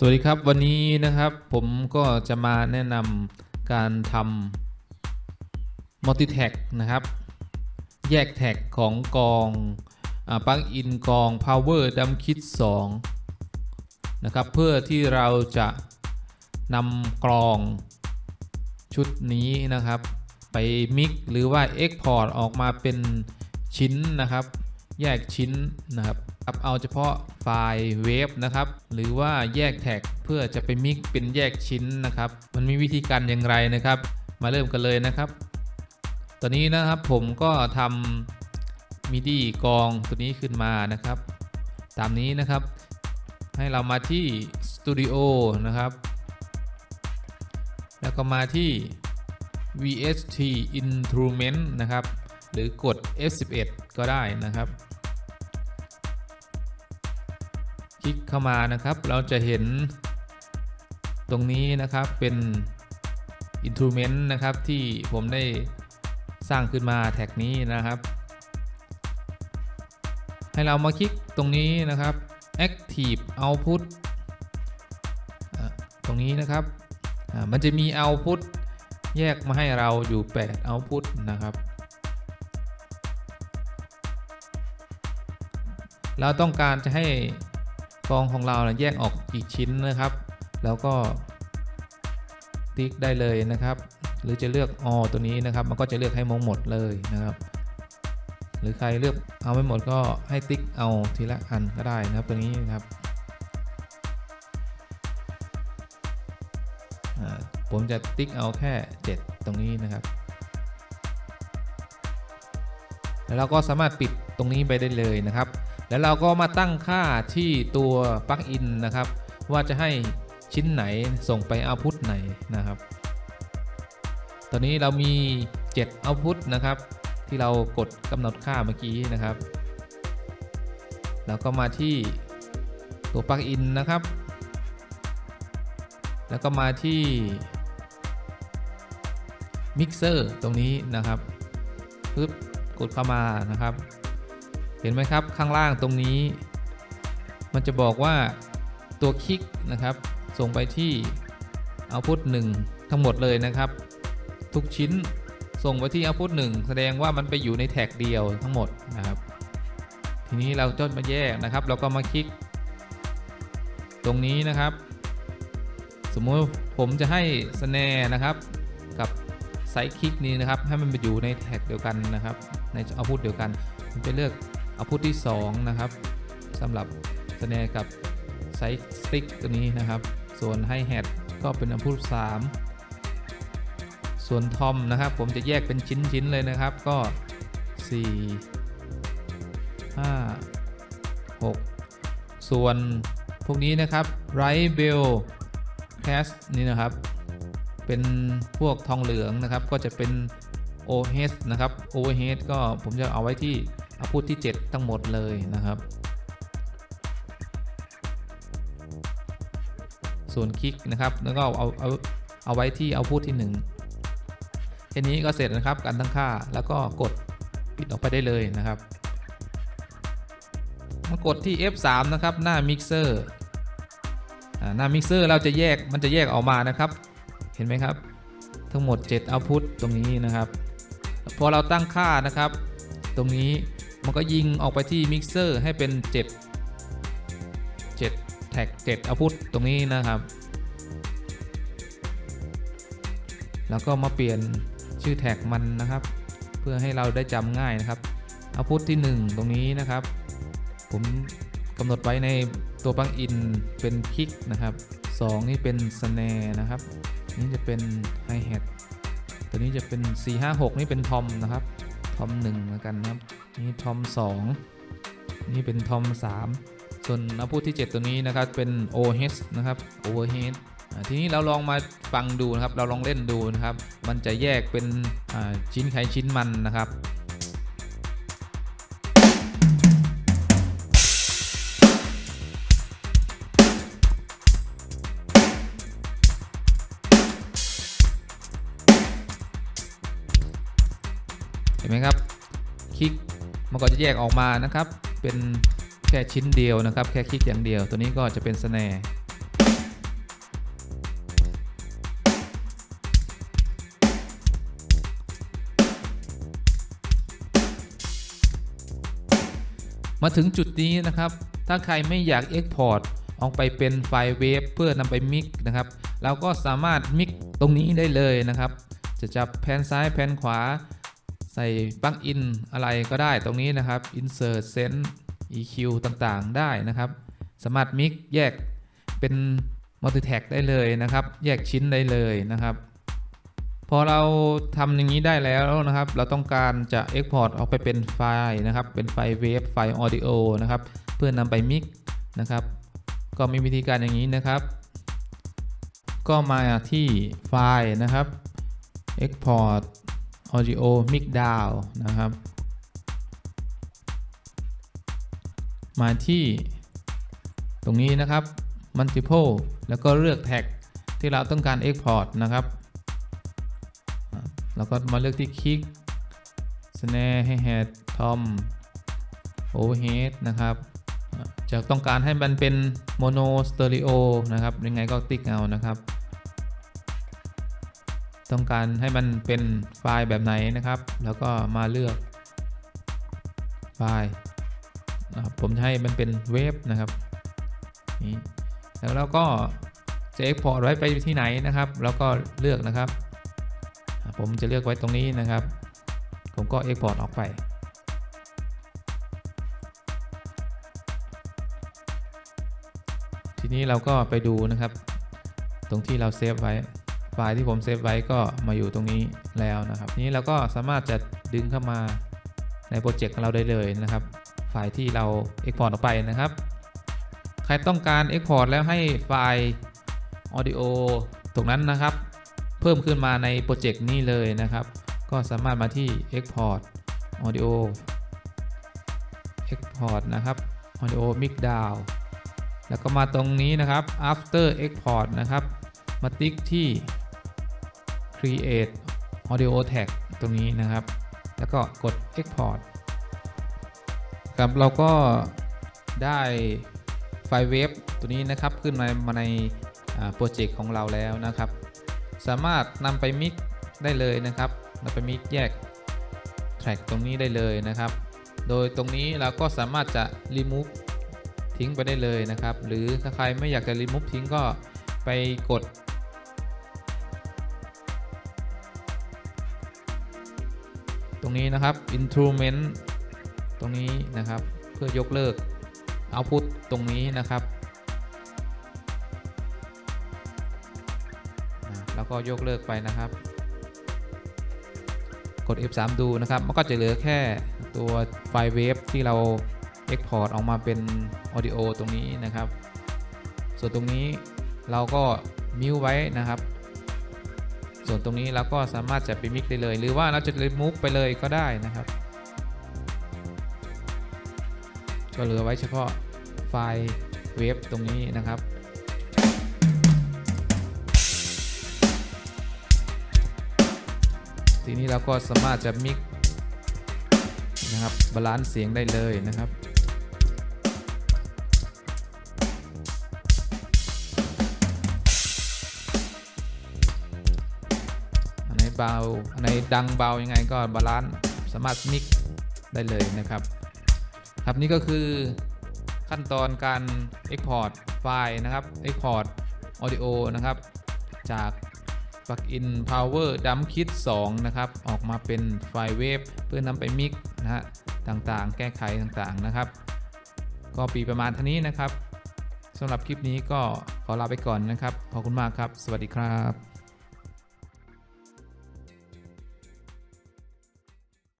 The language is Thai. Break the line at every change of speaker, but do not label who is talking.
สวัสดีครับวันนี้นะครับผมก็จะมาแนะนำการทำ multi tag นะครับ แยกแท็กของกองปลั๊กอินกอง power dump kit 2นะครับเพื่อที่เราจะนำกรองชุดนี้นะครับ ไปมิกหรือว่า export ออกมาเป็นชิ้นนะครับ แยกชิ้นนะครับ ครับเอาเฉพาะไฟล์เวฟนะครับ หรือว่าแยกแท็กเพื่อจะไปมิกเป็นแยกชิ้นนะครับ มันมีวิธีการอย่างไรนะครับ มาเริ่มกันเลยนะครับ ตอนนี้นะครับผมก็ทำมิดีกองตัวนี้ขึ้นมานะครับ ตามนี้นะครับ ให้เรามาที่ Studio นะครับ แล้วก็มาที่ VST Instrument นะครับ หรือกด F11 ก็ได้นะครับ ลิกเข้ามานะครับ เราจะเห็นตรงนี้นะครับเป็น Instrument นะครับที่ผมได้สร้างขึ้นมาแท็กนี้นะครับ ให้เรามาคลิกตรงนี้นะครับ Active Output ตรงนี้นะครับมันจะมี Output แยกมาให้เราอยู่ 8 Output นะครับ เราต้องการจะให้ กองของเราเนี่ยแยกออกกี่ชิ้นนะครับ แล้วก็ติ๊กได้เลยนะครับ หรือจะเลือกออตัวนี้นะครับ มันก็จะเลือกให้มงหมดเลยนะครับ หรือใครเลือกเอาไม่หมดก็ให้ติ๊กเอาทีละอันก็ได้นะครับตัวนี้นะครับผมจะติ๊กเอาแค่ 7 ตรงนี้นะครับ แล้วเราก็สามารถปิดตรงนี้ไปได้เลยนะครับ แล้วเราก็มาตั้งค่าที่ตัวปลั๊กอินนะครับ ว่าจะให้ชิ้นไหนส่งไปเอาพุทไหนนะครับ ตอนนี้เรามี 7 เอาพุทนะครับ ที่เรากดกำหนดค่าเมื่อกี้นะครับ แล้วก็มาที่ตัวปลั๊กอินนะครับ แล้วก็มาที่มิกเซอร์ตรงนี้นะครับปึ๊บกดเข้ามานะครับ เห็นไหมครับข้างล่างตรงนี้ มันจะบอกว่าตัวคลิกนะครับ ส่งไปที่เอาพุทหนึ่งทั้งหมดเลยนะครับ ทุกชิ้นส่งไปที่เอาพุทหนึ่งแสดงว่ามันไปอยู่ในแท็กเดียวทั้งหมดนะครับ ทีนี้เราจะมาแยกนะครับ เราก็มาคลิก ตรงนี้นะครับ สมมติผมจะให้สแนนะครับ กับไซส์คลิกนี้นะครับ ให้มันไปอยู่ในแท็กเดียวกันนะครับ ในเอาพุทเดียวกันผมจะเลือก เอาพุทที่ 2 นะครับสำหรับสแนกับไซส์สติ๊กตัวนี้นะครับ ส่วนไฮแฮทก็เป็นเอาพุท3ส่วนทอมนะครับ ผมจะแยกเป็นชิ้นๆเลยนะครับก็ 4 5 6 ส่วนพวกนี้นะครับไรเบลแคสนี่นะครับ เป็นพวกทองเหลืองนะครับก็จะเป็น OH นะครับ OH ก็ผมจะเอาไว้ที่ อาพูดที่ 7 ทั้งหมดเลยนะครับ ส่วนคลิกนะครับ แล้วก็เอาเอาเอาไว้ที่เอาพูดที่1แค่นี้ก็เสร็จนะครับการตั้งค่าแล้วก็กดปิดออกไปได้เลยนะครับมากดที่ F3 นะครับ หน้ามิกเซอร์หน้ามิกเซอร์เราจะแยกมันจะแยกออกมานะครับ เห็นไหมครับ ทั้งหมด7 output ตรงนี้นะครับ พอเราตั้งค่านะครับ ตรงนี้ มันก็ยิงออกไปที่มิกเซอร์ให้เป็น 7 7 แท็ก7 output ตรงนี้นะครับ แล้วก็มาเปลี่ยนชื่อแท็กมันนะครับ เพื่อให้เราได้จำง่ายนะครับ output ที่ 1 ตรงนี้นะครับ ผมกำหนดไว้ในตัวปลั๊กอินเป็นคิกนะครับ 2 นี่เป็นสแนนะครับ นี่จะเป็นไฮแฮทตัวนี้จะเป็น 4 5 6 นี่เป็นทอมนะครับ ทอม1แล้วกันนะครับ นี่ทอม2 นี่เป็นทอม3 ส่วนเอาพูดที่ 7 ตัวนี้นะครับเป็น OH นะครับ Overhead ทีนี้เราลองมาฟังดูนะครับ เราลองเล่นดูนะครับ มันจะแยกเป็นชิ้นไขชิ้นมันนะครับเห็นไหมครับ คลิก มันก็จะแยกออกมานะครับ เป็นแค่ชิ้นเดียวนะครับ แค่คลิกอย่างเดียว ตัวนี้ก็จะเป็นสแนร์มาถึงจุดนี้นะครับ ถ้าใครไม่อยากเอ็กพอร์ตออกไปเป็นไฟล์เวฟเพื่อนำไปมิกนะครับ เราก็สามารถมิกตรงนี้ได้เลยนะครับ จะจับแผ่นซ้ายแผ่นขวา ส่ปลั๊กอินอะไรก็ได้ตรงนี้นะครับ Insert Send EQ ต่างๆได้นะครับ สามารถมิกแยกเป็น Multi-Tag ได้เลยนะครับ แยกชิ้นได้เลยนะครับ พอเราทำอย่างนี้ได้แล้วนะครับ เราต้องการจะ Export ออกไปเป็นไฟล์นะครับ เป็นไฟล์เวฟไฟล์ Audio นะครับ เพื่อนำไปมิกนะครับ ก็มีวิธีการอย่างนี้นะครับ ก็มาที่ไฟล์นะครับ Export Audio Mix Down นะครับ มาที่ตรงนี้นะครับ Multiple แล้วก็เลือกแท็กที่เราต้องการ Export นะครับ แล้วก็มาเลือกที่คลิก Snare Hi-Hat Tom Overhead นะครับ จะต้องการให้มันเป็น Mono Stereo นะครับ ยังไงก็ติ๊กเอานะครับ ต้องการให้มันเป็นไฟล์แบบไหนนะครับ แล้วก็มาเลือกไฟล์นะครับผมจะให้มันเป็นเวฟนะครับนี่แล้วเราก็จะ Export ไว้ไปที่ไหนนะครับ แล้วก็เลือกนะครับ ผมจะเลือกไว้ตรงนี้นะครับ ผมก็ Export ออกไป ทีนี้เราก็ไปดูนะครับ ตรงที่เราเซฟไว้ ฟล์ที่ผมเซฟไว้ก็มาอยู่ตรงนี้แล้วนะครับทีนี้เราก็สามารถจะดึงเข้ามาในโปรเจกต์ของเราได้เลยนะครับ ไฟล์ที่เรา Export ออกไปนะครับ ใครต้องการ Export แล้วให้ไฟล์ Audio ตรงนั้นนะครับ เพิ่มขึ้นมาในโปรเจกต์นี้เลยนะครับ ก็สามารถมาที่ Export Audio Export นะครับ Audio Mix Down แล้วก็มาตรงนี้นะครับ After Export นะครับ มาติ๊กที่ Create Audio Tag ตรงนี้นะครับ แล้วก็กด Export ครับเราก็ได้ไฟล์เวฟตัวนี้นะครับขึ้นมามาในโปรเจกต์ของเราแล้วนะครับ สามารถนำไปมิกได้เลยนะครับนำไปมิกแยกแทร็กตรงนี้ได้เลยนะครับ โดยตรงนี้เราก็สามารถจะ remove ทิ้งไปได้เลยนะครับ หรือถ้าใครไม่อยากจะ remove ทิ้งก็ไปกด รงนี้นะครับ instrument ตรงนี้นะครับ เพื่อยกเลิก output ตรงนี้นะครับ แล้วก็ยกเลิกไปนะครับ กด F3 ดูนะครับ มันก็จะเหลือแค่ตัวไฟล์เวฟที่เรา Export ออกมาเป็น Audio ตรงนี้นะครับ ส่วนตรงนี้เราก็มิวไว้นะครับ ส่วนตรงนี้เราก็สามารถจะไปมิกได้เลย หรือว่าเราจะ remove ไปเลยก็ได้นะครับก็เหลือไว้เฉพาะไฟล์เวฟตรงนี้นะครับทีนี้เราก็สามารถจะมิกนะครับบาลานซ์เสียงได้เลยนะครับ เบาอันไหนดังเบายังไงก็บาลานซ์สามารถมิกได้เลยนะครับ ครับนี่ก็คือขั้นตอนการ Export ไฟล์นะครับ Export Audio นะครับ จากปลั๊กอิน Power Dump Kit 2 นะครับ ออกมาเป็นไฟล์เวฟเพื่อนำไปมิกนะฮะต่างๆ แก้ไขต่างๆนะครับ ก็ปีประมาณเท่านี้นะครับสำหรับคลิปนี้ก็ขอลาไปก่อนนะครับ ขอบคุณมากครับ สวัสดีครับ